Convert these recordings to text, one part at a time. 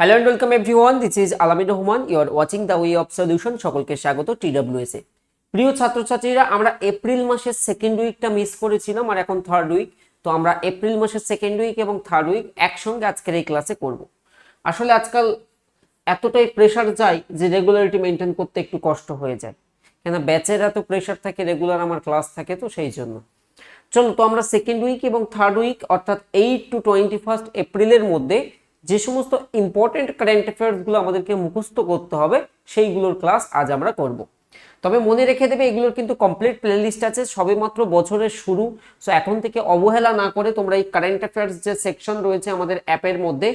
Hello and welcome everyone this is Alamin Rahman you are watching the way of solution সকলকে স্বাগত TWS প্রিয় ছাত্রছাত্রীরা, আমরা April মাসের সেকেন্ড উইকটা মিস করেছিলাম আর এখন থার্ড উইক তো আমরা এপ্রিল মাসের সেকেন্ড উইক এবং থার্ড উইক একসঙ্গে আজকের এই ক্লাসে করব। আসলে আজকাল এতটাই প্রেশার যায় যে রেগুলারিটি মেনটেন করতে একটু কষ্ট হয়ে যায়। কেন ব্যাচের এত প্রেশার থাকে রেগুলার আমার ক্লাস থাকে, তো সেই জন্য। চলো, তো আমরা সেকেন্ড উইক এবং থার্ড উইক অর্থাৎ এইট টু টোয়েন্টি ফার্স্ট এপ্রিলের মধ্যে যে সমস্ত ইম্পর্টেন্ট কারেন্ট অ্যাফেয়ার্সগুলো আমাদেরকে মুখস্থ করতে হবে, সেইগুলোর ক্লাস আজ আমরা করব। তবে মনে রেখে দেবে, এগুলোর কিন্তু কমপ্লিট প্লেলিস্ট আছে, সবেমাত্র বছরের শুরু। সো এখন থেকে অবহেলা না করে তোমরা এই কারেন্ট অ্যাফেয়ার্স যে সেকশন রয়েছে আমাদের অ্যাপের মধ্যে,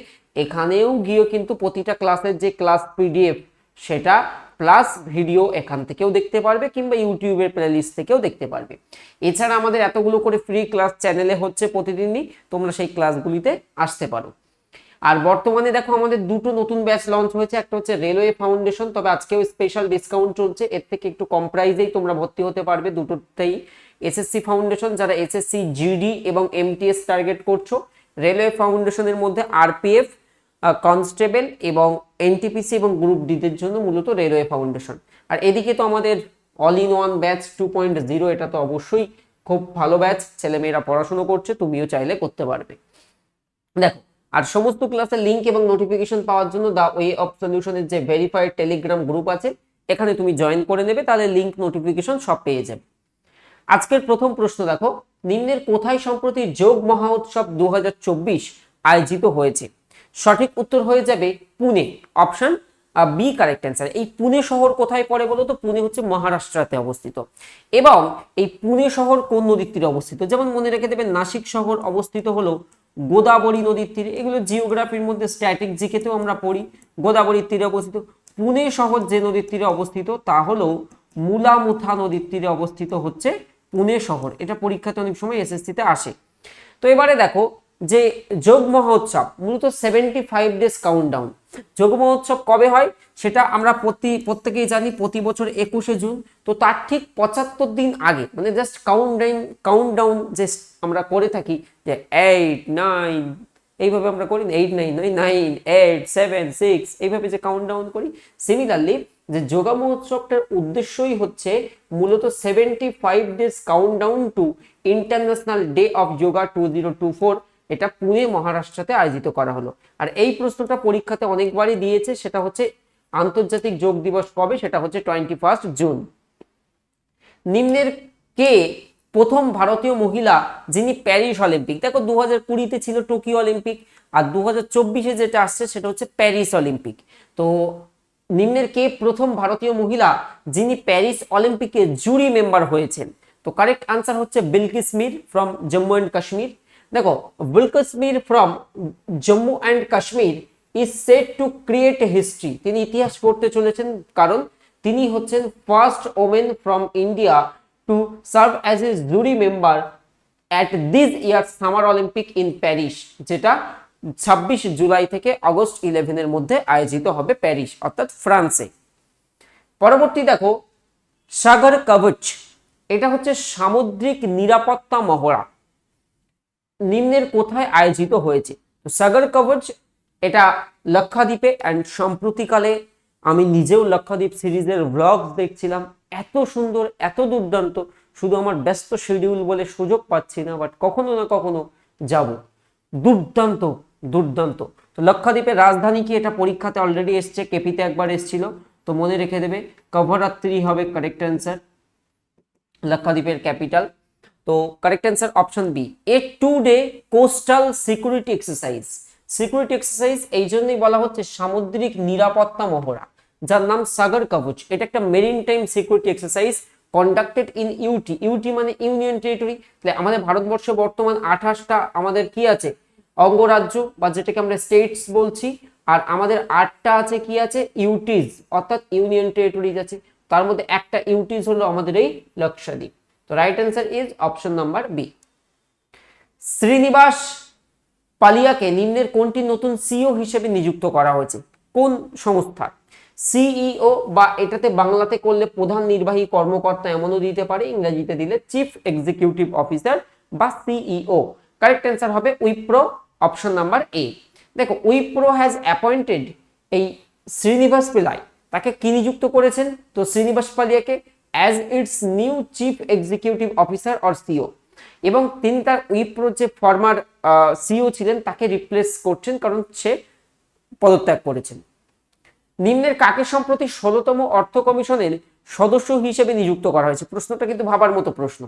এখানেও গিয়েও কিন্তু প্রতিটা ক্লাসের যে ক্লাস পিডিএফ সেটা প্লাস ভিডিও এখান থেকেও দেখতে পারবে কিংবা ইউটিউবের প্লেলিস্ট থেকেও দেখতে পারবে। এছাড়া আমাদের এতগুলো করে ফ্রি ক্লাস চ্যানেলে হচ্ছে প্রতিদিনই, তোমরা সেই ক্লাসগুলিতে আসতে পারো। আর বর্তমানে দেখো আমাদের দুটো নতুন ব্যাচ লঞ্চ হয়েছে, একটা হচ্ছে রেলওয়ে ফাউন্ডেশন তবে আজকেও স্পেশাল ডিসকাউন্ট চলছে, এর থেকে একটু কম প্রাইজেই তোমরা ভর্তি হতে পারবে দুটোতেই। এসএসসি ফাউন্ডেশন যারা এসএসসি জিডি এবং এমটিএস টার্গেট করছ রেলওয়ে ফাউন্ডেশনের মধ্যে আরপিএফ কনস্টেবল এবং এনটিপিসি এবং গ্রুপ ডিদের জন্য মূলত রেলওয়ে ফাউন্ডেশন আর এদিকে তো আমাদের all in one batch two point zero এটা তো অবশ্যই খুব ভালো ব্যাচ ছেলেমেয়েরা পড়াশুনো করছে, তুমিও চাইলে করতে পারবে। দেখো আর সমস্ত ক্লাসের লিংক এবং নোটিফিকেশন পাওয়ার জন্য দা ওয়ে অফ সলিউশনের যে ভেরিফাইড টেলিগ্রাম গ্রুপ আছে, এখানে তুমি জয়েন করে নেবে, তাহলে লিংক নোটিফিকেশন সব পেয়ে যাবে। আজকের প্রথম প্রশ্ন দেখো, নিম্নের কোথায় সম্প্রতি যোগ মহা উৎসব দু আয়োজিত হয়েছে? সঠিক উত্তর হয়ে যাবে Pune. Option B correct answer এই পুনে শহর কোথায় পড়ে বলো তো? পুনে হচ্ছে মহারাষ্ট্রতে অবস্থিত। এবং এই পুনে শহর কোন নদীর তীরে অবস্থিত? যেমন মনে রেখে দেবেন, নাসিক শহর অবস্থিত হলো গোদাবরী নদীর তীরে, এগুলো জিওগ্রাফির মধ্যে স্ট্যাটিক জিকেতেও আমরা পড়ি, গোদাবরীর তীরে অবস্থিত। পুনে শহর যে নদীর তীরে অবস্থিত, তা হলো মুলামুথা নদীর তীরে অবস্থিত হচ্ছে পুনে শহর। এটা পরীক্ষাতে অনেক সময় এসএসসিতে আসে। তো এবারে দেখো যে যোগ মহোৎসব মূলত সেভেন্টি ফাইভ ডেজ কাউন্টডাউন যোগ মহোৎসব কবে হয় সেটা আমরা প্রতি, প্রত্যেকেই জানি প্রতি বছর একুশে জুন। তো তার ঠিক পঁচাত্তর দিন আগে মানে জাস্ট কাউন্টডাউন কাউন্টডাউন যে আমরা করে থাকি যে এইট নাইন এইভাবে আমরা করি এইট নাইন নয় নাইন এইট সেভেন সিক্স এইভাবে যে কাউন্ট ডাউন করি। সিমিলারলি যে যোগা মহোৎসবটার উদ্দেশ্যই হচ্ছে মূলত seventy five days countdown to international day of yoga two zero two four এটা পুনে, মহারাষ্ট্রতে আয়োজিত করা হলো। আর এই প্রশ্নটা পরীক্ষাতে অনেকবারই দিয়েছে, সেটা হচ্ছে আন্তর্জাতিক যোগ দিবস কবে? সেটা হচ্ছে টোয়েন্টি ফার্স্ট জুন নিম্নের কে প্রথম ভারতীয় মহিলা যিনি প্যারিস অলিম্পিক? দেখো দু হাজার কুড়িতে ছিল টোকিও অলিম্পিক, আর দু হাজার চব্বিশে যেটা আসছে সেটা হচ্ছে প্যারিস অলিম্পিক। তো নিম্নের কে প্রথম ভারতীয় মহিলা যিনি প্যারিস অলিম্পিকে জুরি মেম্বার হয়েছেন? তো কারেক্ট আনসার হচ্ছে বিলকিস মির ফ্রম জম্মু অ্যান্ড কাশ্মীর। দেখো Bilkis Mir from Jammu and Kashmir is set to create history তিনি ইতিহাস পড়তে চলেছেন, কারণ তিনি হচ্ছেন first women from India to serve as a jury member at this year summer Olympic in Paris যেটা ছাব্বিশ জুলাই থেকে আগস্ট ইলেভেনের মধ্যে আয়োজিত হবে প্যারিস, অর্থাৎ ফ্রান্সে। পরবর্তী দেখো, সাগর কবচ। এটা হচ্ছে সামুদ্রিক নিরাপত্তা মহড়া। নিম্নের কোথায় আয়োজিত হয়েছে? তো সাগর কবচ, এটা লক্ষাদ্বীপে অ্যান্ড সম্প্রতিকালে আমি নিজেও লক্ষাদ্বীপ সিরিজের ব্লগ দেখছিলাম। এত সুন্দর, এত দুর্দান্ত। শুধু আমার ব্যস্ত শিডিউল বলে সুযোগ পাচ্ছি না বাট কখনো না কখনো যাব। দুর্দান্ত দুর্দান্ত। তো লক্ষাদ্বীপের রাজধানী কি এটা পরীক্ষাতে অলরেডি এসছে? কেপিতে একবার এসছিল। তো মনে রেখে দেবে, কভরাত্রি হবে কারেক্ট অ্যান্সার লক্ষাদ্বীপের ক্যাপিটাল তো correct answer option B a two day coastal security exercise security exercise এই জন্যই বলা হচ্ছে সামুদ্রিক নিরাপত্তা মহড়া, যার নাম সাগর কবচ। এটা একটা maritime security exercise conducted in UT UT মানে ইউনিয়ন টেরিটরি তাহলে আমাদের ভারতবর্ষে বর্তমান আঠাশটা আমাদের কি আছে? অঙ্গরাজ্য বা যেটাকে আমরা স্টেটস বলছি। আর আমাদের আটটা আছে কি আছে? ইউটিজ অর্থাৎ ইউনিয়ন টেরিটরিজ আছে। তার মধ্যে একটা ইউটিজ হলো আমাদের এই লক্ষাদ্বীপ। তো right answer is option number B Srinivas পালিয়াকে নিম্নের কোনটি নতুন সিও হিসেবে নিযুক্ত করা হয়েছে? কোন সংস্থার সিইও বা এটাতে বাংলাতে করলে প্রধান নির্বাহী কর্মকর্তা এমনও দিতে পারে, ইংরেজিতে দিলে চিফ এক্সিকিউটিভ অফিসার বা সিইও কারেক্ট অ্যান্সার হবে উইপ্রো অপশন নাম্বার এ দেখো উইপ্রো হ্যাজ অ্যাপয়েন্টেড এই শ্রীনিবাস পিলাই তাকে কি নিযুক্ত করেছেন? তো Srinivas পালিয়াকে as its new chief executive officer or CEO এবং তিনি তার উইপ্রোর যে ফর্মার সিও ছিলেন, তাকে রিপ্লেস করছেন কারণ সে পদত্যাগ করেছেন। নিম্নের কাকে সম্প্রতি ষোলোতম অর্থ কমিশনের সদস্য হিসেবে নিযুক্ত করা হয়েছে? প্রশ্নটা কিন্তু ভাবার মতো প্রশ্ন।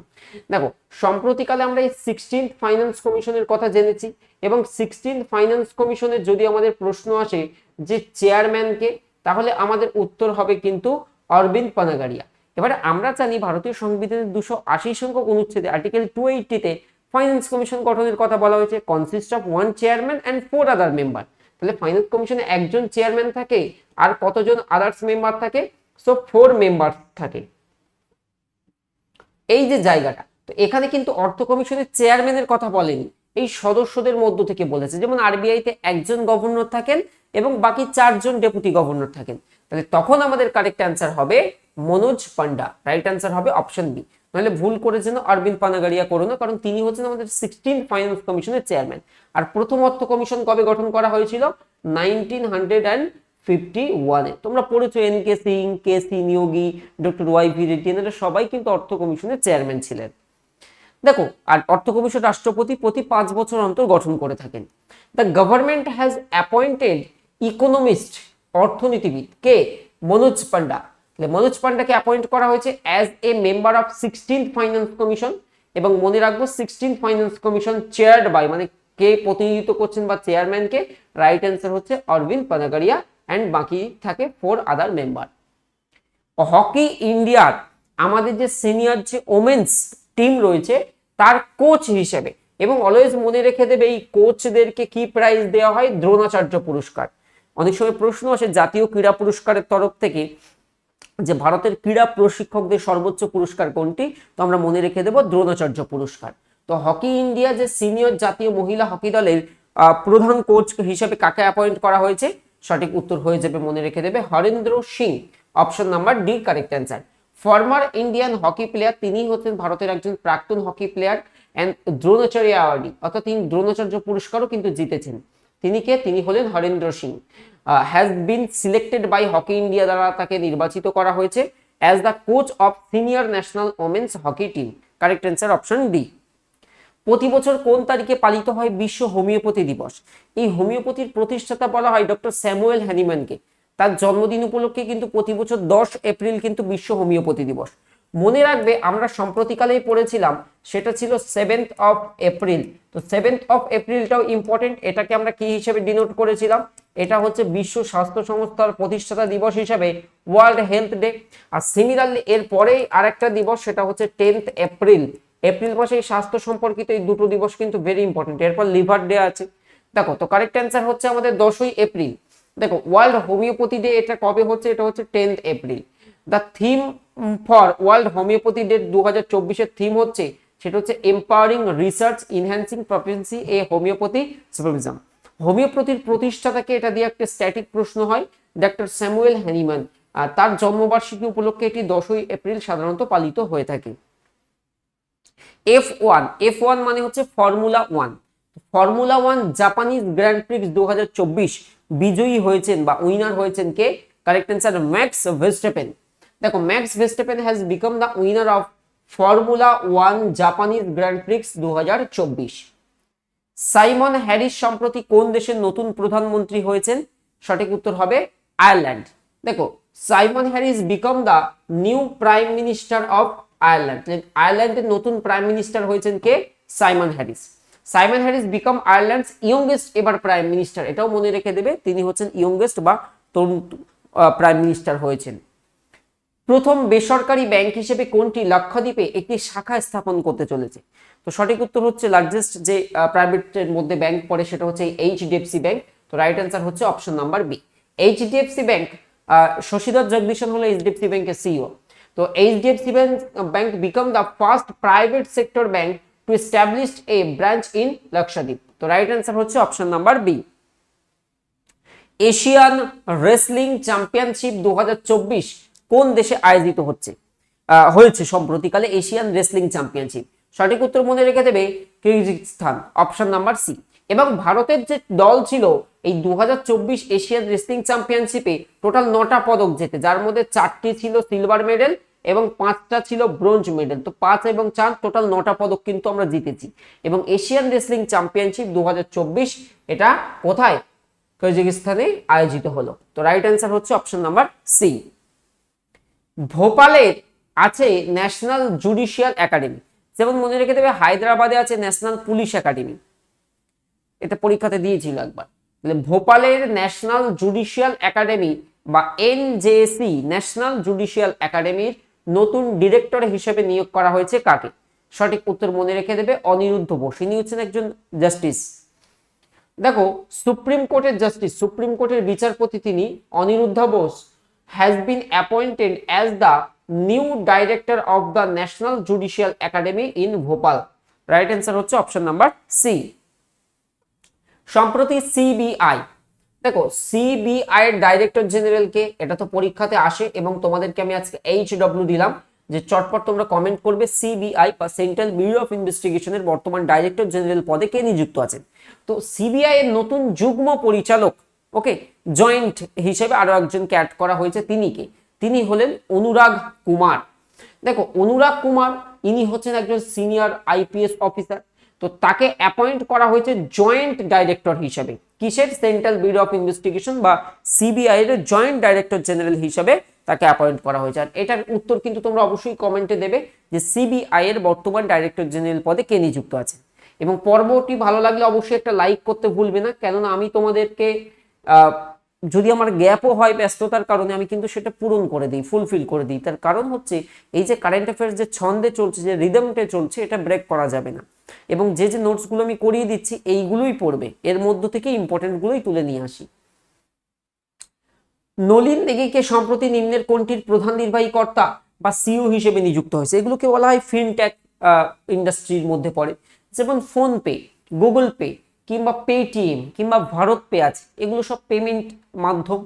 দেখো, সম্প্রতিকালে আমরা এই সিক্সটিন ফাইন্যান্স কমিশনের কথা জেনেছি এবং সিক্সটিন ফাইন্যান্স কমিশনের যদি আমাদের প্রশ্ন আসে যে চেয়ারম্যানকে তাহলে আমাদের উত্তর হবে কিন্তু অরবিন্দ পানাগারিয়া। এবারে আমরা জানি ভারতীয় সংবিধানের দুশো আশি সংখ্যক অনুচ্ছেদে আর্টিকেল টু এইটিতে ফাইন্যান্স কমিশন গঠনের কথা বলা হয়েছে consist of one chairman and four other member তাহলে ফাইন্যান্স কমিশনে একজন চেয়ারম্যান থাকে আর কতজন আদার্স মেম্বার থাকে? সো ফোর মেম্বার থাকে। এই যে জায়গাটা, তো এখানে কিন্তু অর্থ কমিশনের চেয়ারম্যানের কথা বলেনি। এই সদস্যদের মধ্য থেকে বলেছে, যেমন আরবিআইতে একজন গভর্নর থাকেন এবং বাকি চারজন ডেপুটি গভর্নর থাকেন। তাহলে তখন আমাদের কারেক্ট অ্যান্সার হবে মনোজ পান্ডা রাইট অ্যান্সার হবে অপশন বি নাহলে ভুল করেছেন অরবিন্দ পানাগারিয়া করো না, কারণ তিনি হচ্ছেন আমাদের সিক্সটিন ফাইন্যান্স কমিশনের চেয়ারম্যান আর প্রথম অর্থ কমিশন কবে গঠন করা হয়েছিল? নাইনটিন হান্ড্রেড অ্যান্ড ফিফটি ওয়ানে তোমরা পড়েছো N K Singh K C Neogy doctor Y V Reddy এনারা সবাই কিন্তু অর্থ কমিশনের চেয়ারম্যান ছিলেন। দেখো, আর অর্থ কমিশন রাষ্ট্রপতি প্রতি পাঁচ বছর অন্তর গঠন করে থাকেন। The government has appointed economist অর্থনীতিবিদ কে? মনোজ পান্ডা। তাহলে মনোজ পান্ডাকে অ্যাপয়েন্ট করা হয়েছে as a member of sixteen finance commission এবং মনে রাখব sixteen finance commission chaired by মানে কে প্রতিনিধিত্ব করছেন বা চেয়ারম্যানকে রাইট অ্যান্সার হচ্ছে অরবিন্দ পানাগারিয়া অ্যান্ড বাকি থাকে ফোর আদার মেম্বার হকি ইন্ডিয়ার আমাদের যে সিনিয়র যে ওমেন্স টিম রয়েছে তার কোচ হিসেবে এবং অলওয়েজ মনে রেখে দেবে এই কোচদেরকে কি প্রাইজ দেওয়া হয়, দ্রোণাচার্য পুরস্কার। অনেক সময় প্রশ্ন আসে জাতীয় ক্রীড়া পুরস্কারের তরফ থেকে যে ভারতের ক্রীড়া প্রশিক্ষকদের সর্বোচ্চ পুরস্কার কোনটি? তো আমরা মনে রেখে দেব দ্রোণাচার্য পুরস্কার। তো হকি ইন্ডিয়া যে সিনিয়র জাতীয় মহিলা হকি দলের প্রধান কোচ হিসেবে কাকে অ্যাপয়েন্ট করা হয়েছে? সঠিক উত্তর হয়ে যাবে মনে রেখে দেবে Harendra Singh. Option number D correct answer former Indian hockey player তিনি হচ্ছেন ভারতের একজন প্রাক্তন hockey player and Dronacharya awardee অর্থাৎ তিনি দ্রোণাচার্য পুরস্কারও কিন্তু জিতেছেন। তিনি কে? তিনি হলেন Harendra Singh. Has been selected by hockey India দ্বারা তাকে নির্বাচিত করা হয়েছে as the coach of senior national women's hockey team correct answer option D প্রতি বছর কোন তারিখে পালিত হয় বিশ্ব হোমিওপ্যাথি দিবস? এই হোমিওপ্যাথির প্রতিষ্ঠাতা বলা হয় ডক্টর স্যামুয়েল হ্যানিম্যানকে। তার জন্মদিন উপলক্ষে কিন্তু প্রতি বছর দশ এপ্রিল কিন্তু বিশ্ব হোমিওপ্যাথি দিবস। মনে রাখবে, আমরা সম্প্রতিকালেই পড়েছিলাম, সেটা ছিল সেভেন্থ অফ এপ্রিল তো সেভেন্থ অফ এপ্রিলটাও ইম্পর্টেন্ট এটাকে আমরা কি হিসেবে ডিনোট করেছিলাম? এটা হচ্ছে বিশ্ব স্বাস্থ্য সংস্থার প্রতিষ্ঠাতা দিবস হিসেবে ওয়ার্ল্ড হেলথ ডে আর সিমিলারলি এর পরেই আরেকটা দিবস, সেটা হচ্ছে টেন্থ এপ্রিল এপ্রিল মাসে এই স্বাস্থ্য সম্পর্কিত এই দুটো দিবস কিন্তু ভেরি ইম্পর্টেন্ট এরপর লিভার ডে আছে। দেখো, তো কারেক্ট অ্যান্সার হচ্ছে আমাদের দশই এপ্রিল দেখো ওয়ার্ল্ড হোমিওপ্যাথি ডে এটা কবে হচ্ছে? এটা হচ্ছে tenth April the theme for world homeopathy day দু হাজার চব্বিশের থিম হচ্ছে, সেটা হচ্ছে empowering research enhancing proficiency a homeopathy সুপারভিজম হোমিওপ্যাথির প্রতিষ্ঠাতাকে এটা দিয়ে একটা স্ট্যাটিক প্রশ্ন হয় ডক্টর স্যামুয়েল হ্যানিম্যান আর তার জন্মবার্ষিকী উপলক্ষে এটি দশই এপ্রিল সাধারণত পালিত হয়ে থাকে। এফ ওয়ান এফ ওয়ান মানে হচ্ছে formula one formula one Japanese grand prix দু বিজয়ী হয়েছেন বা উইনার হয়েছেন কে? কারেক্ট অ্যান্সার ম্যাক্স ভেস্টেপেন দেখো Max Verstappen has become the winner of formula one Japanese grand prix দু সাইমন হ্যারিস সম্প্রতি কোন দেশের নতুন প্রধানমন্ত্রী হয়েছেন? সঠিক উত্তর হবে আয়ারল্যান্ড দেখো Simon Harris become the new prime minister of Ireland আয়ারল্যান্ডের নতুন প্রাইম মিনিস্টার হয়েছেন কে? Simon Harris Simon Harris become Ireland's youngest এবার প্রাইম মিনিস্টার এটাও মনে রেখে দেবে, তিনি হচ্ছেন ইয়ংগেস্ট বা তরুণ প্রাইম মিনিস্টার হয়েছেন। প্রথম বেসরকারি ব্যাংক হিসেবে কোনটি লক্ষদ্বীপে একটি শাখা স্থাপন করতে চলেছে? তো সঠিক উত্তর হচ্ছে লার্জেস্ট যে প্রাইভেটের মধ্যে ব্যাংক পড়ে সেটা হচ্ছে এইচডিএফসি ব্যাংক তো রাইট অ্যান্সার হচ্ছে option number B HDFC bank Sashidhar Jagdishan হলো এইচডিএফসি ব্যাংকের সিইও তো HDFC bank bank became the first private sector bank to establish a branch in Lakshadweep তো রাইট অ্যান্সার হচ্ছে option number B Asian wrestling championship দু হাজার চব্বিশ কোন দেশে আয়োজিত হচ্ছে? হয়েছে সম্প্রতিকালে এশিয়ান রেসলিং চ্যাম্পিয়নশিপ। সঠিক উত্তর মনে রেখে দেবে কিরগিজস্তান, অপশন নাম্বার সি। এবং ভারতের যে দল ছিল, এই দুহাজার চব্বিশ এশিয়ান রেসলিং চ্যাম্পিয়নশিপে টোটাল নটা পদক জেতে, যার মধ্যে চারটি ছিল সিলভার মেডেল এবং পাঁচটা ছিল ব্রোঞ্জ মেডেল। তো পাঁচ এবং চার টোটাল নটা পদক কিন্তু আমরা জিতেছি। এবং এশিয়ান রেসলিং চ্যাম্পিয়নশিপ দু হাজার চব্বিশ, এটা কোথায়? কাজাকিস্তানে আয়োজিত হলো। তো রাইট অ্যান্সার হচ্ছে অপশন নাম্বার সি। ভোপালের আছে ন্যাশনাল জুডিশিয়াল একাডেমি। যেমন মনে রেখে দেবে, হায়দ্রাবাদে আছে ন্যাশনাল পুলিশ একাডেমি। এটা পরীক্ষাতে দিয়েছিল একবার। ভোপালের ন্যাশনাল জুডিশিয়াল একাডেমি বা এনজেসি ন্যাশনাল জুডিশিয়াল একাডেমির নতুন ডিরেক্টর হিসেবে নিয়োগ করা হয়েছে কাকে? সঠিক উত্তর মনে রেখে দেবে, অনিরুদ্ধ বোস। ইনি হচ্ছেন একজন জাস্টিস। দেখো, সুপ্রিম কোর্টের জাস্টিস, সুপ্রিম কোর্টের বিচারপতি তিনি Aniruddha Bose. Has been appointed as the new director of the national judicial academy in Bhopal right answer হচ্ছে অপশন নাম্বার সি সম্প্রতি সিবিআই দেখো সিবিআই এর ডাইরেক্টর জেনারেলকে এটা তো পরীক্ষাতে আসে এবং তোমাদেরকে আমি আজকে এইচ ডব্লিউ দিলাম যে চটপট তোমরা কমেন্ট করবে সিবিআই বা সেন্ট্রাল ব্যুরো অফ ইনভেস্টিগেশনের বর্তমান ডাইরেক্টর জেনারেল পদে কে নিযুক্ত আছেন তো সিবিআই এর নতুন যুগ্ম পরিচালক ওকে, জয়েন্ট হিসেবে আরও একজনকে অ্যাড করা হয়েছে তিনি কে তিনি হলেন অনুরাগ কুমার। দেখো, অনুরাগ কুমার, ইনি হচ্ছেন একজন সিনিয়র আইপিএস অফিসার তো তাকে অ্যাপয়েন্ট করা হয়েছে জয়েন্ট ডাইরেক্টর হিসেবে। কিসের সেন্ট্রাল ব্যুরো অফ ইনভেস্টিগেশন বা সিবিআই এর জয়েন্ট ডাইরেক্টর জেনারেল হিসেবে তাকে অ্যাপয়েন্ট করা হয়েছে। আর এটার উত্তর কিন্তু তোমরা অবশ্যই কমেন্টে দেবে যে সিবিআই এর বর্তমান ডাইরেক্টর জেনারেল পদে কে নিযুক্ত আছে। এবং পর্বটি ভালো লাগলে অবশ্যই একটা লাইক করতে ভুলবে না, কেননা আমি তোমাদেরকে যদি আমার গ্যাপও হয় ব্যস্ততার কারণে, আমি কিন্তু সেটা পূরণ করে দিই ফুলফিল করে দিই। তার কারণ হচ্ছে, এই যে কারেন্ট অ্যাফেয়ার্স যে ছন্দে চলছে, যে রিদমটে চলছে, এটা ব্রেক করা যাবে না। এবং যে যে নোটসগুলো আমি করিয়ে দিচ্ছি, এইগুলোই পড়বে। এর মধ্য থেকে ইম্পর্টেন্টগুলোই তুলে নিয়ে আসি। নলিন নেগিকে সম্প্রতি নিম্নের কোনটির প্রধান নির্বাহী কর্তা বা সিইও হিসেবে নিযুক্ত হয়েছে? এগুলোকে বলা হয় ফিনটেক ইন্ডাস্ট্রির মধ্যে পড়ে। যেমন ফোনপে, গুগল পে কিংবা পেটিএম কিংবা ভারত পে আছে, এগুলো সব পেমেন্ট মাধ্যম,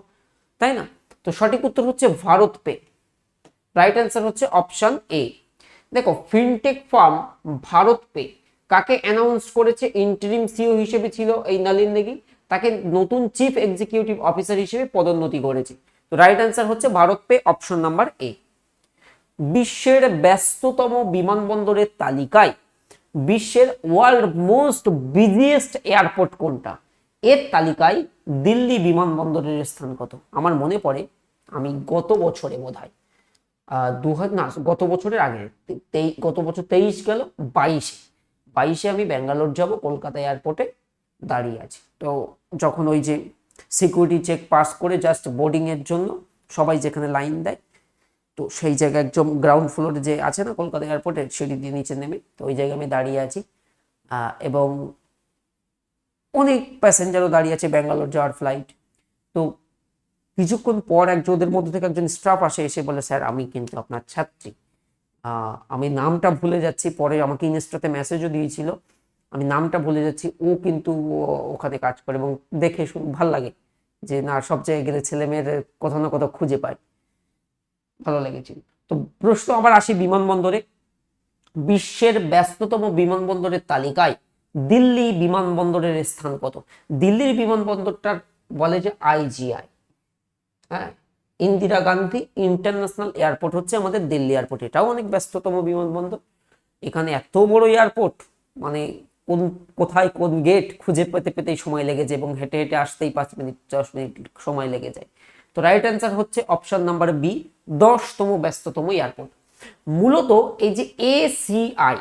তাই না? তো সঠিক উত্তর হচ্ছে ভারত পে রাইট অ্যান্সার হচ্ছে অপশন এ দেখো ফিনটেক ফার্ম ভারত পে কাকে অ্যানাউন্স করেছে ইন্টারিম সিও হিসেবে ছিল এই নলিন নেগি তাকে নতুন চিফ এক্সিকিউটিভ অফিসার হিসেবে পদোন্নতি করেছে। তো রাইট অ্যান্সার হচ্ছে BharatPe option number A বিশ্বের ব্যস্ততম বিমানবন্দরের তালিকায় বিশ্বের ওয়ার্ল্ড মোস্ট বিজিয়েস্ট এয়ারপোর্ট কোনটা? এর তালিকায় দিল্লি বিমানবন্দরের স্থান কত? আমার মনে পড়ে আমি গত বছরে বোধ হয় দু হাজার না, গত বছরের আগে গত বছর তেইশ গেল বাইশে। বাইশে আমি ব্যাঙ্গালোর যাব, কলকাতা এয়ারপোর্টে দাঁড়িয়ে আছি। তো যখন ওই যে সিকিউরিটি চেক পাস করে জাস্ট বোর্ডিংয়ের জন্য সবাই যেখানে লাইন দেয় তো সেই জায়গায় একদম গ্রাউন্ড ফ্লোর যে আছে না কলকাতা এয়ারপোর্টে সিঁড়ি দিয়ে নিচে নেমে, তো ওই জায়গায় আমি দাঁড়িয়ে আছি। এবং অনেক প্যাসেঞ্জারও দাঁড়িয়ে আছে ব্যাঙ্গালোর যাওয়ার ফ্লাইট তো কিছুক্ষণ পর একজন ওদের মধ্যে থেকে একজন স্টাফ আসে, এসে বলে, স্যার, আমি কিন্তু আপনার ছাত্রী। আমি নামটা ভুলে যাচ্ছি, পরে আমাকে ইনস্টাতে মেসেজও দিয়েছিল। আমি নামটা ভুলে যাচ্ছি, ও কিন্তু ওখানে কাজ করে এবং দেখে ভালো লাগে যে, না, সব জায়গায় গেলে ছেলে মেয়ের কোথাও না কোথাও খুঁজে পায়। ভালো লেগেছিল তো প্রশ্ন আবার আসি বিমানবন্দরে। বিশ্বের ব্যস্ততম বিমানবন্দরের তালিকায় দিল্লি বিমানবন্দরের স্থান কত? দিল্লির বিমানবন্দরটার বলে যে আইজিআই হ্যাঁ ইন্দিরা গান্ধী ইন্টারন্যাশনাল এয়ারপোর্ট হচ্ছে আমাদের দিল্লি এয়ারপোর্ট। এটাও অনেক ব্যস্ততম বিমানবন্দর। এখানে এত বড় এয়ারপোর্ট মানে কোন, কোথায় কোন গেট খুঁজে পেতে পেতেই সময় লেগে যায় এবং হেঁটে হেঁটে আসতেই পাঁচ মিনিট, দশ মিনিট সময় লেগে যায়। তো রাইট অ্যান্সার হচ্ছে অপশন নাম্বার বি দশতম ব্যস্ততম এয়ারপোর্ট মূলত এই যে এসিআই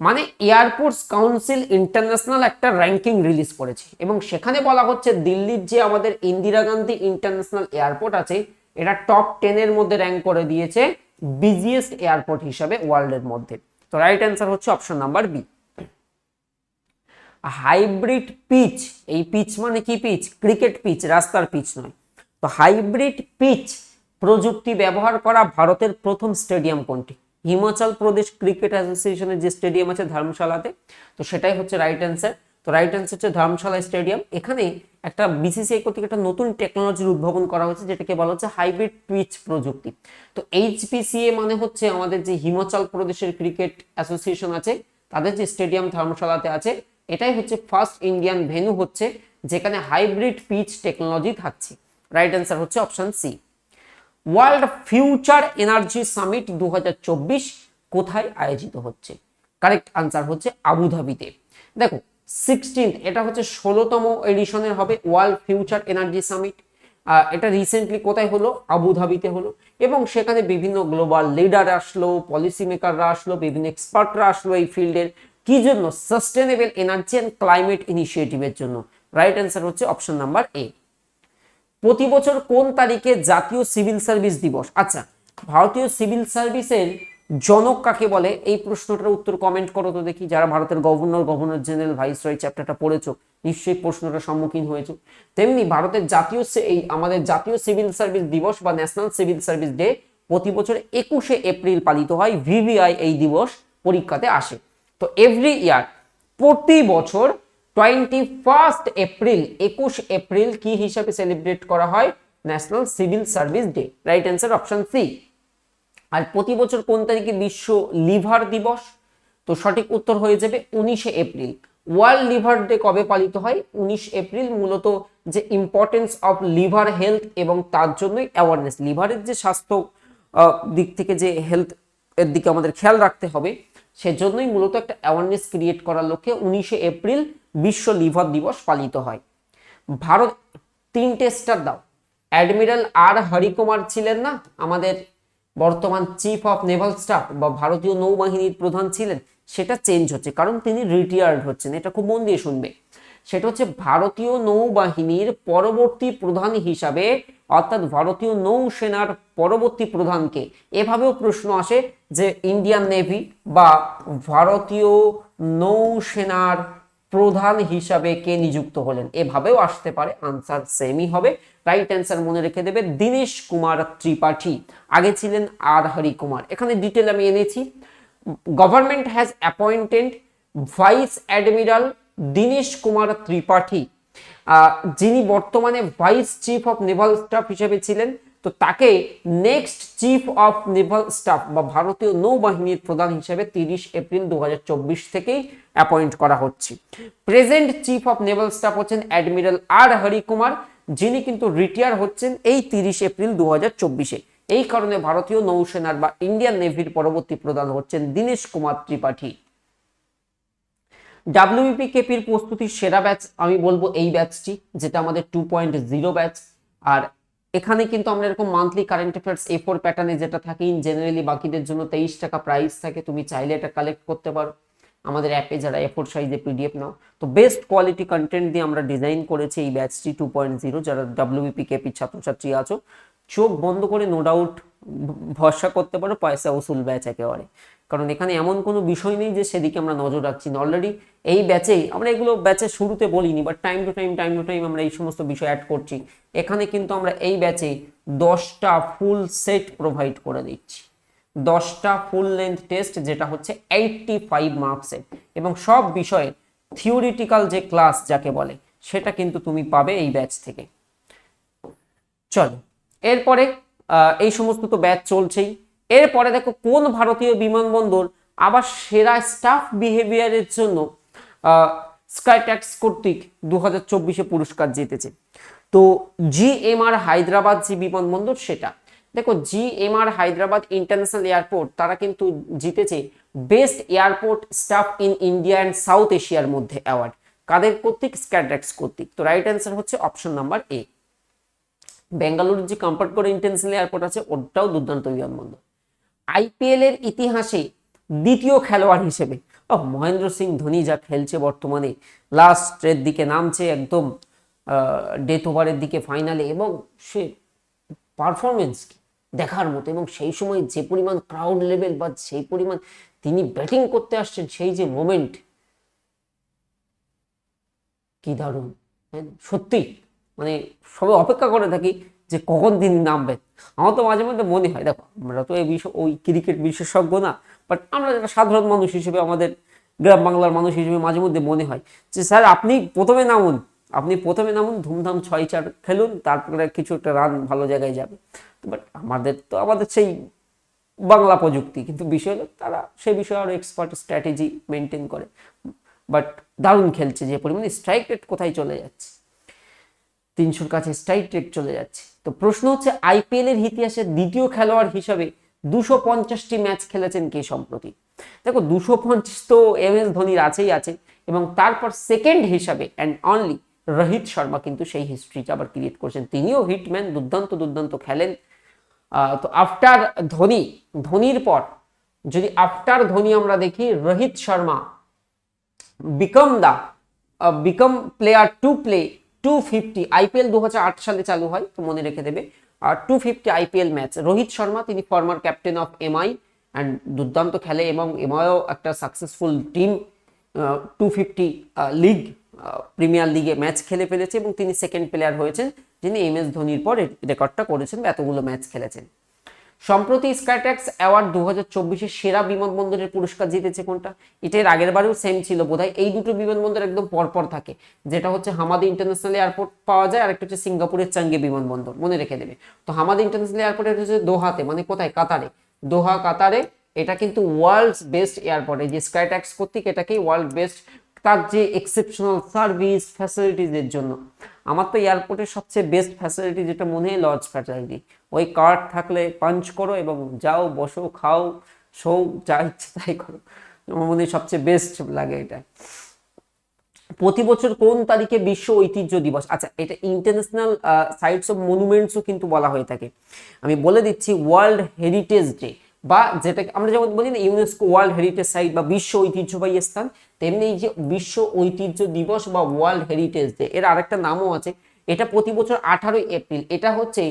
মানে এয়ারপোর্টস কাউন্সিল ইন্টারন্যাশনাল একটা র্যাঙ্কিং রিলিজ করেছে এবং সেখানে বলা হচ্ছে দিল্লির যে আমাদের ইন্দিরা গান্ধী ইন্টারন্যাশনাল এয়ারপোর্ট আছে এটা টপ টেনের মধ্যে র্যাঙ্ক করে দিয়েছে বিজিএস্ট এয়ারপোর্ট হিসাবে ওয়ার্ল্ডের মধ্যে। তো রাইট অ্যান্সার হচ্ছে option number B hybrid pitch এই পিচ মানে কি পিচ ক্রিকেট পিচ রাস্তার পিচ নয়। তো হাইব্রিড পিচ প্রযুক্তি ব্যবহার করা ভারতের প্রথম স্টেডিয়াম কোনটি? হিমাচল প্রদেশ ক্রিকেট অ্যাসোসিয়েশনের যে স্টেডিয়াম আছে ধর্মশালাতে, তো সেটাই হচ্ছে রাইট অ্যান্সার তো রাইট অ্যান্সার হচ্ছে ধর্মশালা স্টেডিয়াম। এখানে একটা বিসিসিআই কর্তৃক একটা নতুন টেকনোলজির উদ্ভাবন করা হয়েছে, যেটাকে বলা হচ্ছে হাইব্রিড পিচ প্রযুক্তি। তো এইচপিসিএ মানে হচ্ছে আমাদের যে হিমাচল প্রদেশের ক্রিকেট অ্যাসোসিয়েশন আছে, তাদের যে স্টেডিয়াম ধর্মশালাতে আছে, এটাই হচ্ছে ফার্স্ট ইন্ডিয়ান ভেন্যু হচ্ছে, যেখানে হাইব্রিড পিচ টেকনোলজি থাকছে। রাইট অ্যান্সার হচ্ছে option C world future energy summit দু হাজার চব্বিশ কোথায় আয়োজিত হচ্ছে? কারেক্ট আনসার হচ্ছে আবুধাবিতে দেখো সিক্সটিন্থ এটা হচ্ছে ষোলোতম এডিশনের হবে ওয়ার্ল্ড ফিউচার এনার্জি সামিট এটা রিসেন্টলি কোথায় হলো? আবুধাবিতে হলো। এবং সেখানে বিভিন্ন গ্লোবাল লিডার আসলো পলিসি মেকাররা আসলো, বিভিন্ন এক্সপার্টরা আসলো এই ফিল্ডের কি জন্য? সাস্টেনেবল এনার্জি অ্যান্ড ক্লাইমেট ইনিশিয়েটিভের জন্য। রাইট অ্যান্সার হচ্ছে অপশন নাম্বার এ প্রতি বছর কোন তারিখে জাতীয় সিভিল সার্ভিস দিবস? আচ্ছা ভারতীয় সিভিল সার্ভিসের জনক কাকে বলে? এই প্রশ্নটার উত্তর কমেন্ট করো তো দেখি। যারা ভারতের গভর্নর গভর্নর জেনারেল ভাইসরয় চ্যাপ্টারটা পড়েছো, নিশ্চয়ই প্রশ্নটার সম্মুখীন হয়েছো। তেমনি ভারতের জাতীয় এই আমাদের জাতীয় সিভিল সার্ভিস দিবস বা ন্যাশনাল সিভিল সার্ভিস ডে প্রতি বছর একুশে এপ্রিল পালিত হয়। ভিভিআই এই দিবস পরীক্ষাতে আসে। তো এভরি ইয়ার প্রতি বছর টোয়েন্টি ফার্স্ট এপ্রিল, একুশ এপ্রিল কি হিসাবে সেলিব্রেট করা হয়? National civil service day right answer option C আর প্রতি বছর কোন তারিখে বিশ্ব লিভার দিবস? তো সঠিক উত্তর হয়ে যাবে উনিশে এপ্রিল। ওয়ার্ল্ড লিভার ডে কবে পালিত হয়? উনিশ এপ্রিল মূলত যে ইম্পর্টেন্স অফ লিভার হেলথ এবং তার জন্যই অ্যাওয়ারনেস লিভারের যে স্বাস্থ্য দিক থেকে যে হেলথ এর দিকে আমাদের খেয়াল রাখতে হবে। সেজন্যই মূলত একটা অ্যাওয়ারনেস ক্রিয়েট করার লক্ষ্যে উনিশে এপ্রিল বিশ্ব লিভার দিবস পালিত হয়। ভারত, তিনটে স্টার দাও। অ্যাডমিরাল আর হরিকুমার ছিলেন না, আমাদের বর্তমান চিফ অফ নেভাল স্টাফ বা ভারতীয় নৌবাহিনীর প্রধান ছিলেন, সেটা চেঞ্জ হচ্ছে, কারণ তিনি রিটায়ার্ড হচ্ছেন, এটা খুব মন দিয়ে শুনবে। সেটা হচ্ছে ভারতীয় নৌবাহিনীর পরবর্তী প্রধান হিসাবে, অর্থাৎ ভারতীয় নৌসেনার পরবর্তী প্রধানকে এভাবেও প্রশ্ন আসে যে ইন্ডিয়ান নেভি বা ভারতীয় নৌসেনার প্রধান হিসাবে কে নিযুক্ত হলেন? এভাবেও আসতে পারে আনসার সেমই হবে। রাইট অ্যান্সার মনে রেখে দেবে দীনেশ কুমার ত্রিপাঠী। আগে ছিলেন আর হরি কুমার। এখানে ডিটেল আমি এনেছি। Government has appointed vice admiral Dinesh Kumar Tripathi যিনি বর্তমানে vice chief of naval staff হিসেবে ছিলেন, তো তাকে next chief of naval staff বা ভারতীয় নৌবাহিনীর প্রধান হিসেবে তিরিশ এপ্রিল দু থেকেই অ্যাপয়েন্ট করা হচ্ছে। Present chief of naval staff হচ্ছেন অ্যাডমিরাল আর হরি কুমার যিনি কিন্তু রিটায়ার হচ্ছেন এই তিরিশ এপ্রিল দু এই কারণে ভারতীয় নৌসেনার বা ইন্ডিয়ান নেভির পরবর্তী প্রধান হচ্ছেন দীনেশ কুমার ত্রিপাঠী। ডাব্লিউপি কেপির প্রস্তুতির সেরা ব্যাচ আমি বলব এই ব্যাচটি যেটা আমাদের টু পয়েন্ট জিরো ব্যাচ আর এখানে কিন্তু আমরা এরকম monthly current affairs A four প্যাটার্নে যেটা থাকে ইন জেনারেলি বাকিদের জন্য তেইশ টাকা প্রাইস থাকে, তুমি চাইলে এটা কালেক্ট করতে পারো। আমাদের অ্যাপে যারা এ ফোর সাইজে পিডিএফ নাও। তো বেস্ট কোয়ালিটি কন্টেন্ট দিয়ে আমরা ডিজাইন করেছি এই ব্যাচটি টু পয়েন্ট জিরো যারা ডাব্লিউপি কেপির ছাত্রছাত্রী আছো। চোখ বন্ধ করে নো ডাউট ভরসা করতে পারো, পয়সা উসুল ব্যাচ একেবারে। কারণ এখানে এমন কোনো বিষয় নেই যে সেদিকে আমরা নজর রাখছি না। অলরেডি এই ব্যাচেই আমরা এগুলো ব্যাচের শুরুতে বলিনি but time to time time to time আমরা এই সমস্ত বিষয় অ্যাড করছি। এখানে কিন্তু আমরা এই ব্যাচে দশটা ফুল সেট প্রোভাইড করে দিচ্ছি। দশটা ফুল লেন্থ টেস্ট যেটা হচ্ছে এইটটি ফাইভ মার্কসের এবং সব বিষয়ে থিওরিটিক্যাল যে ক্লাস যাকে বলে, সেটা কিন্তু তুমি পাবে এই ব্যাচ থেকে। চলো, এরপরে এই সমস্ত তো ব্যাচ চলছেই। এরপরে দেখো কোন ভারতীয় বিমানবন্দর আবার সেরা স্টাফ বিহেভিয়ারের জন্য স্কাই ট্যাক্স কর্তৃক দু হাজার চব্বিশে পুরস্কার জিতেছে। তো জি এম আর হায়দ্রাবাদ যে বিমানবন্দর সেটা। দেখো G M R Hyderabad international airport তারা কিন্তু জিতেছে best airport staff in India and south এশিয়ার মধ্যে অ্যাওয়ার্ড কাদের কর্তৃক? স্ক্যাড্রাক্স কর্তৃক। তো রাইট অ্যান্সার হচ্ছে অপশন নাম্বার এ বেঙ্গালুরুর যে কম্পার্ট করে ইন্টারন্যাশনাল এয়ারপোর্ট আছে, ওটাও দুর্দান্ত বিমানবন্দর। আইপিএল এর ইতিহাসে দ্বিতীয় খেলোয়াড় হিসেবে। মহেন্দ্র সিং ধোনি যা খেলছে বর্তমানে, লাস্টের দিকে নামছে একদম ডেথ ওভারের দিকে ফাইনালে এবং সে পারফরমেন্স দেখার মতো এবং সেই সময় যে পরিমাণ ক্রাউড লেভেল বা সেই পরিমাণ তিনি ব্যাটিং করতে আসছেন, সেই যে মোমেন্ট কি দারুণ তাই সত্যি মানে সবাই অপেক্ষা করে থাকি যে কখন তিনি নামবেন? আমার তো মাঝে মধ্যে মনে হয়, দেখো, আমরা তো এই বিষয় ওই ক্রিকেট বিশেষজ্ঞ না বাট আমরা যারা সাধারণ মানুষ হিসেবে, আমাদের গ্রাম বাংলার মানুষ হিসেবে মাঝে মধ্যে মনে হয় যে, স্যার, আপনি প্রথমে নামুন। আপনি প্রথমে নামুন, ধুমধাম ছয় চার খেলুন, তারপরে কিছু একটা রান ভালো জায়গায় যাবে। বাট আমাদের তো, আমাদের সেই বাংলা প্রযুক্তি, কিন্তু বিষয় হলো তারা সেই বিষয়ে আরও এক্সপার্ট স্ট্র্যাটেজি মেনটেন করে। বাট দারুণ খেলছে, যে পরিমাণে স্ট্রাইক রেট কোথায় চলে যাচ্ছে। তিনশোর কাছে স্ট্রাইক রেট চলে যাচ্ছে। তো প্রশ্ন হচ্ছে আইপিএল এর ইতিহাসে দ্বিতীয় খেলোয়াড় হিসাবে দুশো পঞ্চাশটি ম্যাচ খেলেছেন কে সম্প্রতি? দেখো, দুশো পঞ্চাশ তো এম এস ধোনির আছেই আছে এবং তারপর সেকেন্ড হিসাবে অ্যান্ড অনলি রোহিত শর্মা কিন্তু সেই হিস্ট্রিটা আবার ক্রিয়েট করছেন। তিনিও হিটম্যান দুর্দান্ত দুর্দান্ত খেলেন। তো আফটার ধোনি, ধোনির পর যদি আফটার ধোনি আমরা দেখি, Rohit Sharma became the became player to play two fifty IPL দু হাজার আট সালে চালু হয়, তো মনে রেখে দেবে। আর two fifty IPL match Rohit Sharma, তিনি former captain of MI and দুর্দান্ত খেলে এবং এমআইও একটা successful team two fifty league premier লিগে ম্যাচ খেলে ফেলেছে এবং তিনি সেকেন্ড প্লেয়ার হয়েছেন, যিনি এম এস ধোনির পর রেকর্ডটা করেছেন এতগুলো ম্যাচ খেলেছেন। সম্প্রতি স্কাইট্যাক্স অ্যাওয়ার্ড দু হাজার চব্বিশে সেরা বিমানবন্দরের পুরস্কার জিতেছে কোনটা? এটা এর আগের বারেও সেম ছিল। বোধহয় এই দুটো বিমানবন্দর একদম পরপর থাকে। যেটা হচ্ছে হামাদি ইন্টারন্যাশনাল এয়ারপোর্ট পাওয়া যায় আর একটা হচ্ছে সিঙ্গাপুরের চাঙ্গে বিমানবন্দর। মনে রেখে দেবে। তো হামাদি ইন্টারন্যাশনাল এয়ারপোর্ট হচ্ছে দোহাতে। মানে কোথায়? কাতারে। দোহা, কাতারে। এটা কিন্তু ওয়ার্ল্ডস বেস্ট এয়ারপোর্ট এই যে স্কাইট্যাক্স কর্তৃক এটাকেই ওয়ার্ল্ড বেস্ট তার যে এক্সেপশনাল সার্ভিস ফ্যাসিলিটিসের জন্য। আমার তো এয়ারপোর্টের সবচেয়ে বেস্ট ফ্যাসিলিটি যেটা মনে হয় লজ ফ্যাসিলিটি ওই কার্ড থাকলে পাঞ্চ করো এবং যাও, বসো, খাও শো যা ইচ্ছে তাই করো। আমার মনে হয় সবচেয়ে বেস্ট লাগে এটা। প্রতি বছর কোন তারিখে বিশ্ব ঐতিহ্য দিবস? আচ্ছা এটা ইন্টারন্যাশনাল সাইটস অফ মনুমেন্টসও কিন্তু বলা হয়ে থাকে। আমি বলে দিচ্ছি ওয়ার্ল্ড হেরিটেজ ডে বা যেটাকে আমরা যেমন বলি না ইউনেস্কো ওয়ার্ল্ড হেরিটেজ সাইট বা বিশ্ব ঐতিহ্যবাহী স্থান, তেমনি এই যে বিশ্ব ঐতিহ্য দিবস বা ওয়ার্ল্ড হেরিটেজ ডে এর আরেকটা নামও আছে। এটা প্রতি বছর আঠারোই এপ্রিল। এটা হচ্ছে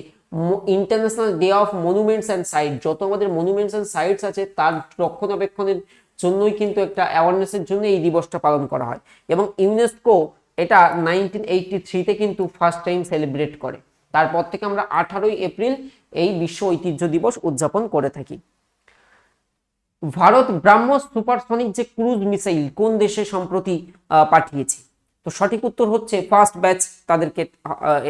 international day of monuments and site যত আমাদের মনুমেন্টস অ্যান্ড সাইটস আছে, তার রক্ষণাবেক্ষণের জন্যই কিন্তু একটা অ্যাওয়ারনেসের জন্য এই দিবসটা পালন করা হয়। এবং ইউনেস্কো এটা নাইনটিন এইটটি থ্রিতে কিন্তু ফার্স্ট টাইম সেলিব্রেট করে। তারপর থেকে আমরা আঠারোই এপ্রিল এই বিশ্ব ঐতিহ্য দিবস উদযাপন করে থাকি। ভারত ব্রাহ্মস সুপারসনিক যে ক্রুজ মিসাইল কোন দেশে সম্প্রতি পাঠিয়েছে? তো সঠিক উত্তর হচ্ছে ফার্স্ট ব্যাচ তাদেরকে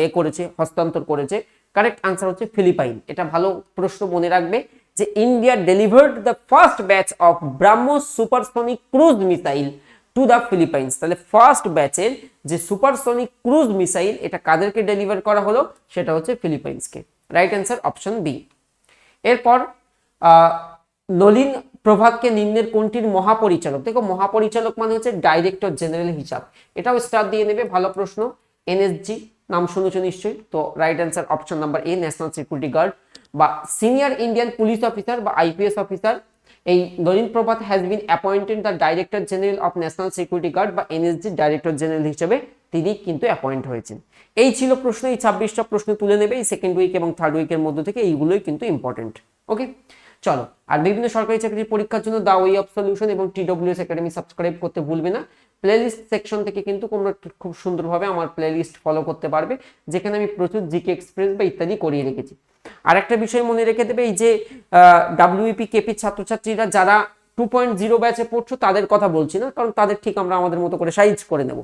এ করেছে, হস্তান্তর করেছে। কারেক্ট আনসার হচ্ছে ফিলিপাইন। এটা ভালো প্রশ্ন মনে রাখবে যে India delivered the first batch of BrahMos supersonic cruise missile to the Philippines. তাহলে ফার্স্ট ব্যাচের যে সুপারসনিক ক্রুজ মিসাইল, এটা কাদেরকে ডেলিভার করা হলো? সেটা হচ্ছে ফিলিপাইন্সকে। Right answer option B. এরপর নলিন প্রভাতকে নিম্নের কোনটির মহাপরিচালক? দেখো, মহাপরিচালক মানে হচ্ছে ডাইরেক্টর জেনারেল হিসাব। এটাও স্টার দিয়ে নেবে, ভালো প্রশ্ন। এনএসজি নাম শুনেছো নিশ্চয়ই? তো right answer option number A national security guard বা সিনিয়র ইন্ডিয়ান পুলিশ অফিসার বা আইপিএস অফিসার এই Nalin Prabhat has been appointed the director general of national security guard বা এনএসজি ডাইরেক্টর জেনারেল হিসেবে তিনি কিন্তু অ্যাপয়েন্ট হয়েছেন। এই ছিল প্রশ্ন, এই ছাব্বিশটা প্রশ্ন তুলে নেবে এই সেকেন্ড উইক এবং থার্ড উইকের মধ্যে থেকে, এইগুলোই কিন্তু ইম্পর্টেন্ট ওকে চলো, আর বিভিন্ন সরকারি চাকরির পরীক্ষার জন্য দা ওয়ে অফ সলিউশন এবং টিডব্লিউএস একাডেমি সাবস্ক্রাইব করতে ভুলবে না। প্লেলিস্ট সেকশন থেকে কিন্তু তোমরা খুব সুন্দরভাবে আমার প্লেলিস্ট ফলো করতে পারবে, যেখানে আমি প্রচুর জিকে এক্সপ্রেস বা ইত্যাদি করিয়ে রেখেছি। আর একটা বিষয় মনে রেখে দেবে, এই যে ডাব্লিউপি কেপি ছাত্রছাত্রীরা যারা টু পয়েন্ট জিরো ব্যাচে পড়ছো, তাদের কথা বলছি না, কারণ তাদের ঠিক আমরা আমাদের মতো করে সাইজ করে নেব।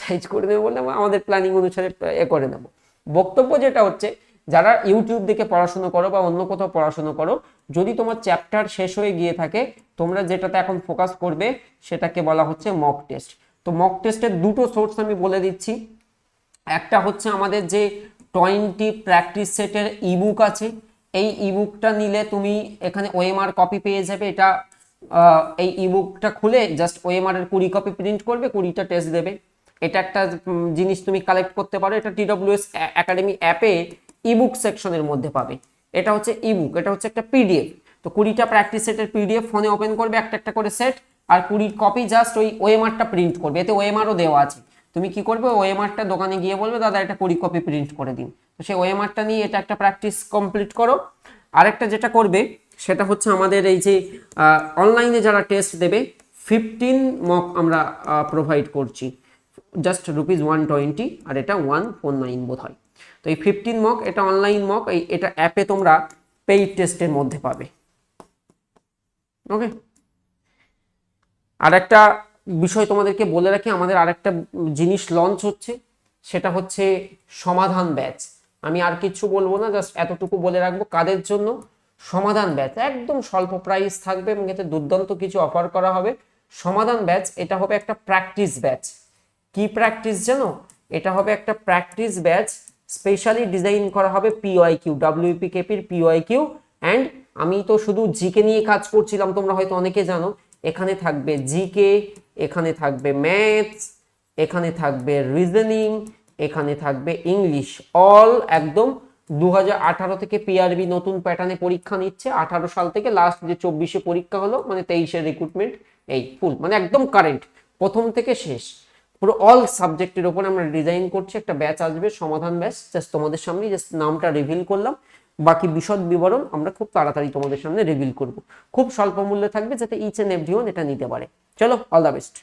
সাইজ করে নেব বললে আমাদের প্ল্যানিং অনুসারে এ, করে নেব। বক্তব্য যেটা হচ্ছে যারা ইউটিউব দেখে পড়াশুনো করো বা অন্য কোথাও পড়াশুনো করো, যদি তোমার চ্যাপ্টার শেষ হয়ে গিয়ে থাকে, তোমরা যেটাতে এখন ফোকাস করবে, সেটাকে বলা হচ্ছে মক টেস্ট তো মক টেস্টের দুটো সোর্স আমি বলে দিচ্ছি। একটা হচ্ছে আমাদের যে টোয়েন্টি প্র্যাকটিস সেটের ইবুক আছে, এই ইবুকটা নিলে তুমি এখানে ওএমআর কপি পেয়ে যাবে। এটা এই ইবুকটা খুলে জাস্ট ওএমআর এর কুড়ি কপি প্রিন্ট করবে, কুড়িটা টেস্ট দেবে। এটা একটা জিনিস তুমি কালেক্ট করতে পারো। এটা টিডব্লিউএস একাডেমি অ্যাপে ইবুক সেকশনের মধ্যে পাবে। এটা হচ্ছে ইবুক এটা হচ্ছে একটা পিডিএফ তো কুড়িটা প্র্যাকটিস সেটের পিডিএফ ফোনে ওপেন করবে, একটা একটা করে সেট আর কুড়ির কপি জাস্ট ওই ওএমআরটা প্রিন্ট করবে। এতে ওএমআরও দেওয়া আছে। তুমি কি করবে? ওএমআরটা দোকানে গিয়ে বলবে, দাদা, এটা কুড়ি কপি প্রিন্ট করে দিন। তো সেই ওএমআরটা নিয়ে এটা একটা প্র্যাকটিস কমপ্লিট করো। আরেকটা যেটা করবে, সেটা হচ্ছে আমাদের এই যে অনলাইনে যারা টেস্ট দেবে ফিফটিন মক আমরা প্রোভাইড করছি। জাস্ট রুপিস ওয়ান টোয়েন্টি আর এটা ওয়ান ফোর নাইন বোধ হয়। তো এই ফিফটিন মক এটা অনলাইন মক এই এটা অ্যাপে তোমরা পেইড টেস্টের মধ্যে পাবে। ওকে আর একটা বিষয় তোমাদেরকে বলে রাখি, আমাদের আরেকটা জিনিস লঞ্চ হচ্ছে, সেটা হচ্ছে সমাধান ব্যাচ আমি আর কিছু বলব না জাস্ট এতটুকু বলে রাখব, কাদের জন্য? সমাধান ব্যাচ একদম স্বল্প প্রাইস থাকবে এবং এতে দুর্দান্ত কিছু অফার করা হবে। সমাধান ব্যাচ এটা হবে একটা প্র্যাকটিস ব্যাচ কি প্র্যাকটিস জানো? এটা হবে একটা প্র্যাকটিস ব্যাচ স্পেশালি ডিজাইন করা হবে পিওয়াই কিউ ডাব্লিউপি কেপির পিওয়াই কিউ অ্যান্ড আমি তো শুধু জিকে নিয়ে কাজ করছিলাম, তোমরা হয়তো অনেকে জানো। এখানে থাকবে জিকে এখানে থাকবে ম্যাথস এখানে থাকবে রিজনিং এখানে থাকবে ইংলিশ অল একদম দু হাজার আঠারো থেকে পিআরবি নতুন প্যাটার্নে পরীক্ষা নিচ্ছে। আঠারো সাল থেকে লাস্ট যে চব্বিশে পরীক্ষা হলো মানে তেইশের রিক্রুটমেন্ট এই ফুল মানে একদম কারেন্ট প্রথম থেকে শেষ। পুরো অল সাবজেক্টের ওপর আমরা ডিজাইন করছি, একটা ব্যাচ আসবে, সমাধান ব্যাচ জাস্ট তোমাদের সামনে জাস্ট নামটা রিভিল করলাম। বাকি বিশদ বিবরণ আমরা খুব তাড়াতাড়ি তোমাদের সামনে রিভিল করব। খুব স্বল্প মূল্যে থাকবে যাতে ইচ এন্ড এভরি এটা নিতে পারে। চলো অল দ্য বেস্ট